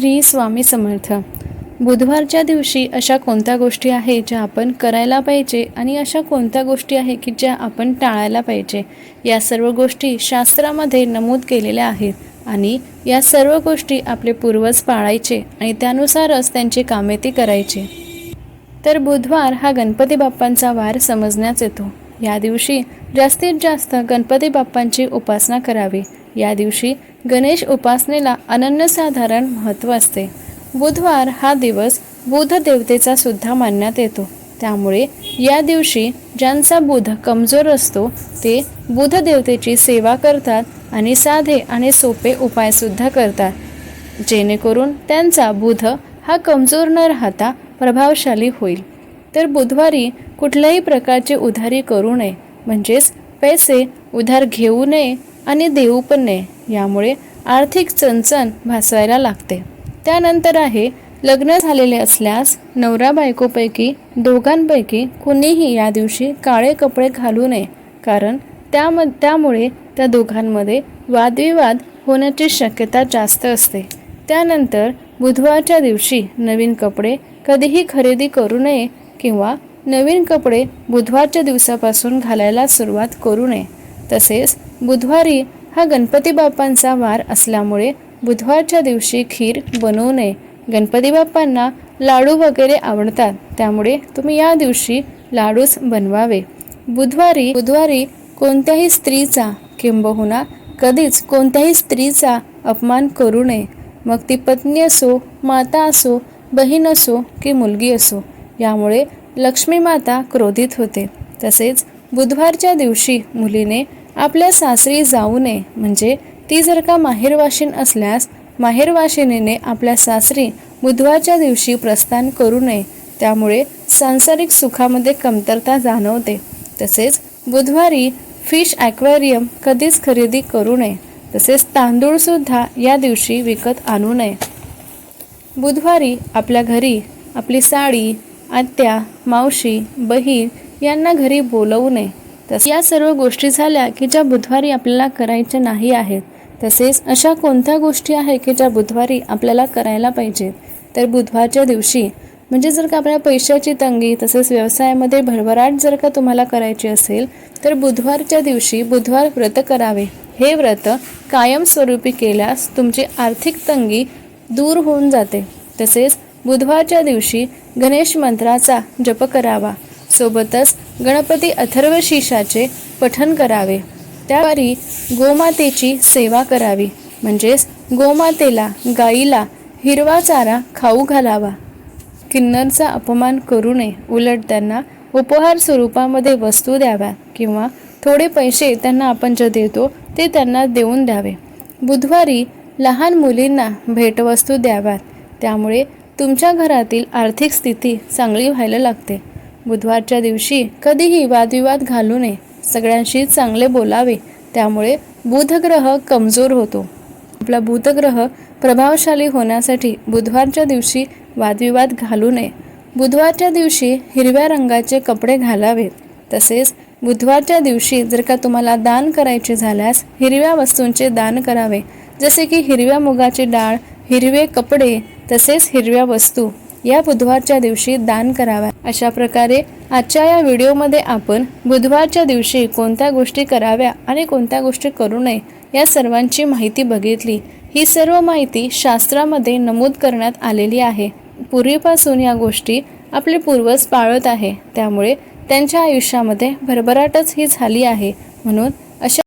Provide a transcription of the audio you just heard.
श्री स्वामी समर्थ. बुधवारच्या दिवशी अशा कोणत्या गोष्टी आहे ज्या आपण करायला पाहिजे आणि अशा कोणत्या गोष्टी आहे की ज्या आपण टाळायला पाहिजे? या सर्व गोष्टी शास्त्रामध्ये नमूद केलेल्या आहेत आणि या सर्व गोष्टी आपले पूर्वज पाळायचे आणि त्यानुसारच त्यांची कामे ती करायची. तर बुधवार हा गणपती बाप्पांचा वार समजण्यात येतो. या दिवशी जास्तीत जास्त गणपती बाप्पांची उपासना करावी. या दिवशी गणेश उपासनेला अनन्यसाधारण महत्त्व असते. बुधवार हा दिवस बुध देवतेचा सुद्धा मानण्यात येतो. त्यामुळे या दिवशी ज्यांचा बुध कमजोर असतो ते बुध देवतेची सेवा करतात आणि साधे आणि सोपे उपायसुद्धा करतात. जेणेकरून त्यांचा बुध हा कमजोर न राहता प्रभावशाली होईल. तर बुधवारी कुठल्याही प्रकारची उधारी करू नये. म्हणजेच पैसे उधार घेऊ नये आणि देऊ पण नये यामुळे आर्थिक चणचण भासवायला लागते. त्यानंतर आहे लग्न झालेले असल्यास नवरा बायकोपैकी दोघांपैकी कुणीही या दिवशी काळे कपडे घालू नये कारण त्याम त्यामुळे त्या दोघांमध्ये वादविवाद होण्याची शक्यता जास्त असते. त्यानंतर बुधवारच्या दिवशी नवीन कपडे कधीही खरेदी करू नये किंवा नवीन कपडे बुधवारच्या दिवसापासून घालायला सुरुवात करू नये. तसेच बुधवारी हा गणपती बाप्पांचा वार असल्यामुळे बुधवारच्या दिवशी खीर बनवू नये. गणपती बाप्पांना लाडू वगैरे आवडतात त्यामुळे तुम्ही या दिवशी लाडूच बनवावे. बुधवारी बुधवारी कोणत्याही स्त्रीचा किंबहुना कधीच कोणत्याही स्त्रीचा अपमान करू नये. मग ती पत्नी असो माता असो बहीण असो की मुलगी असो यामुळे लक्ष्मी माता क्रोधित होते. तसेच बुधवारच्या दिवशी मुलीने आपल्या सासरी जाऊ नये. म्हणजे ती जर का माहेरवाशीन असल्यास माहेरवाशिनीने आपल्या सासरी बुधवारच्या दिवशी प्रस्थान करू नये. त्यामुळे सांसारिक सुखामध्ये कमतरता जाणवते. तसेच बुधवारी फिश ॲक्वेरियम कधीच खरेदी करू नये. तसेच तांदूळसुद्धा या दिवशी विकत आणू नये. बुधवारी आपल्या घरी आपली साडी आत्या मावशी बहीण यांना घरी बोलवू नये. तस या सर्व गोष्टी झाल्या की ज्या बुधवारी आपल्याला करायच्या नाही आहेत तसेच अशा कोणत्या गोष्टी आहेत की ज्या बुधवारी आपल्याला करायला पाहिजेत तर बुधवारच्या दिवशी म्हणजे जर का आपल्या पैशाची तंगी तसेच व्यवसायामध्ये भरभराट जर का तुम्हाला करायची असेल तर बुधवारच्या दिवशी बुधवार व्रत करावे. हे व्रत कायमस्वरूपी केल्यास तुमची आर्थिक तंगी दूर होऊन जाते. तसेच बुधवारच्या दिवशी गणेश मंत्राचा जप करावा. सोबतच गणपती अथर्वशीषाचे पठन करावे. त्यावारी गोमातेची सेवा करावी. म्हणजेच गोमातेला गाईला हिरवा चारा खाऊ घालावा. किन्नरचा अपमान करू नये. उलट त्यांना उपहार स्वरूपामध्ये वस्तू द्याव्या किंवा थोडे पैसे त्यांना आपण जे देतो ते त्यांना देऊन द्यावे. बुधवारी लहान मुलींना भेटवस्तू द्याव्यात. त्यामुळे तुमच्या घरातील आर्थिक स्थिती चांगली व्हायला लागते. बुधवारच्या दिवशी कधीही वादविवाद घालू नये. सगळ्यांशी चांगले बोलावे. त्यामुळे बुधग्रह कमजोर होतो. आपला बुधग्रह प्रभावशाली होण्यासाठी बुधवारच्या दिवशी वादविवाद घालू नये. बुधवारच्या दिवशी हिरव्या रंगाचे कपडे घालावेत. तसेच बुधवारच्या दिवशी जर का तुम्हाला दान करायचे झाल्यास हिरव्या वस्तूंचे दान करावे. जसे की हिरव्या मुगाची डाळ हिरवे कपडे तसेच हिरव्या वस्तू. या बुधवारच्या दिवशी दान कराव्या अशा प्रकारे आजच्या या व्हिडिओमध्ये आपण बुधवारच्या दिवशी कोणत्या गोष्टी कराव्या आणि कोणत्या गोष्टी करू नये या सर्वांची माहिती बघितली. ही सर्व माहिती शास्त्रामध्ये नमूद करण्यात आलेली आहे. पूर्वीपासून या गोष्टी आपले पूर्वज पाळत आहे. त्यामुळे त्यांच्या आयुष्यामध्ये भरभराटच ही झाली आहे. म्हणून